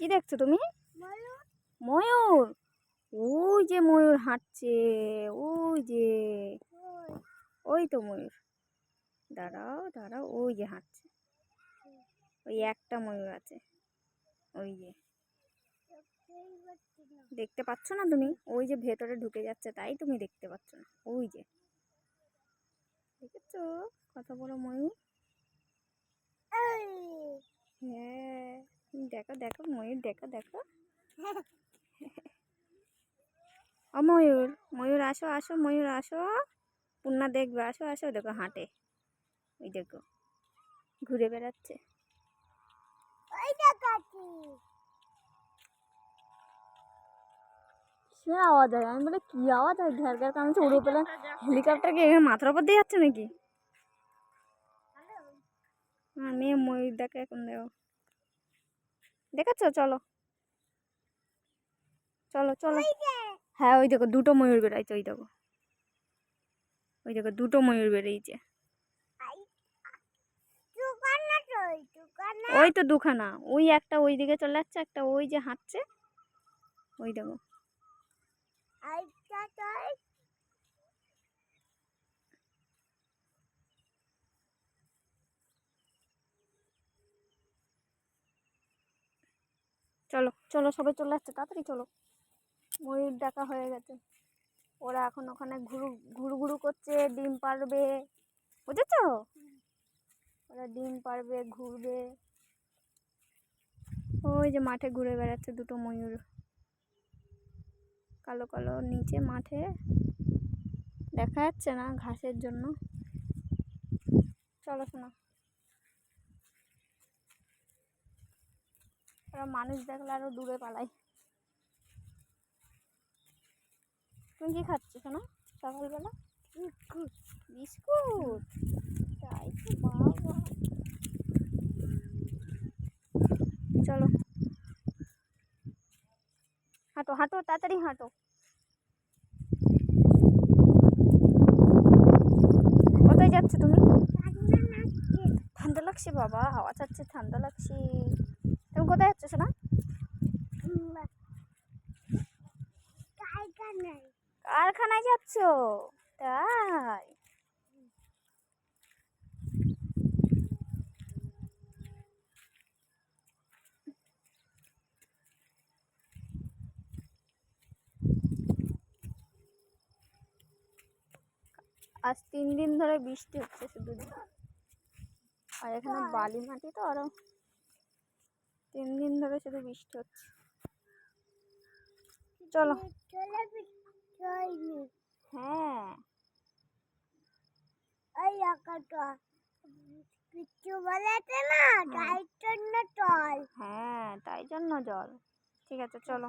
কি দেখছ তুমি? ময়ূর। ওই যে ময়ূর হাঁটছে, ওই যে। ওই তো ময়ূর। দাঁড়াও দাঁড়াও, ওই যে হাঁটছে। ওই একটা ময়ূর আছে। ওই যে। দেখতে পাচ্ছ না তুমি? ওই যে ভেতরে ঢুকে যাচ্ছে, তাই তুমি দেখতে পাচ্ছ না। ওই যে। দেখেছ? কত বড় ময়ূর? হ্যাঁ। দেখো দেখো ময়ূর দেখো দেখো। ও ময়ূর ময়ূর আসো আসো ময়ূর আসো। পূর্ণা দেখবে আসো আসো দেখো হাঁটে। ওই দেখো ঘুরে বেড়াচ্ছে। সে আওয়াজ হয়? আমি বলে কি আওয়াজ হয়? ঘ্যার ঘ্যার কারণ উড়ে পেলাম। হেলিকপ্টার কি মাথার উপর দিয়ে যাচ্ছে নাকি? হ্যাঁ মেয়ে ময়ূর দেখে এখন দেখো। দেখাচ্ছ? চলো। চলো চলো। হ্যাঁ ওই দেখো দুটো ময়ূর বেড়াইছে ওই দেখো। ওই দেখো দুটো ময়ূর বেরিয়েছে ওই তো দুখানা। ওই একটা ওই দিকে চলে যাচ্ছে একটা ওই যে হাঁটছে। ওই দেখো। চলো চলো, সবাই চলে আসছে, তাড়াতাড়ি চলো। ময়ূর দেখা হয়ে গেছে। ওরা এখন ওখানে ঘুরু ঘুরু ঘুরু করছে, ডিম পারবে। বুঝেছ? ওরা ডিম পারবে, ঘুরবে। ওই যে মাঠে ঘুরে বেড়াচ্ছে দুটো ময়ূর। কালো কালো নিচে মাঠে। দেখা যাচ্ছে না ঘাসের জন্য। চলো, শোনা। ওরা মানুষ দেখলে আরও দূরে পালায়। তুমি কি খাচ্ছ শোনা? সকালবেলা বিস্কুট তাই তো, বাবা। চলো। হাঁটো হাঁটো, তাড়াতাড়ি হাঁটো। কোথায় যাচ্ছ তুমি? ঠান্ডা লাগছে, বাবা। হাওয়া চাচ্ছে ঠান্ডা লাগছে। কোথায় যাচ্ছ শোনা কারখানায় যাচ্ছ? তাই। আজ তিন দিন ধরে বৃষ্টি হচ্ছে শুধু। আর এখানে বালি মাটি তো আরও শুধু বৃষ্টি হচ্ছে। চলো। হ্যাঁ। ওই আকাটা কিছু বলেছে না তাই জন্য জল। হ্যাঁ তাই জন্য জল। ঠিক আছে চলো।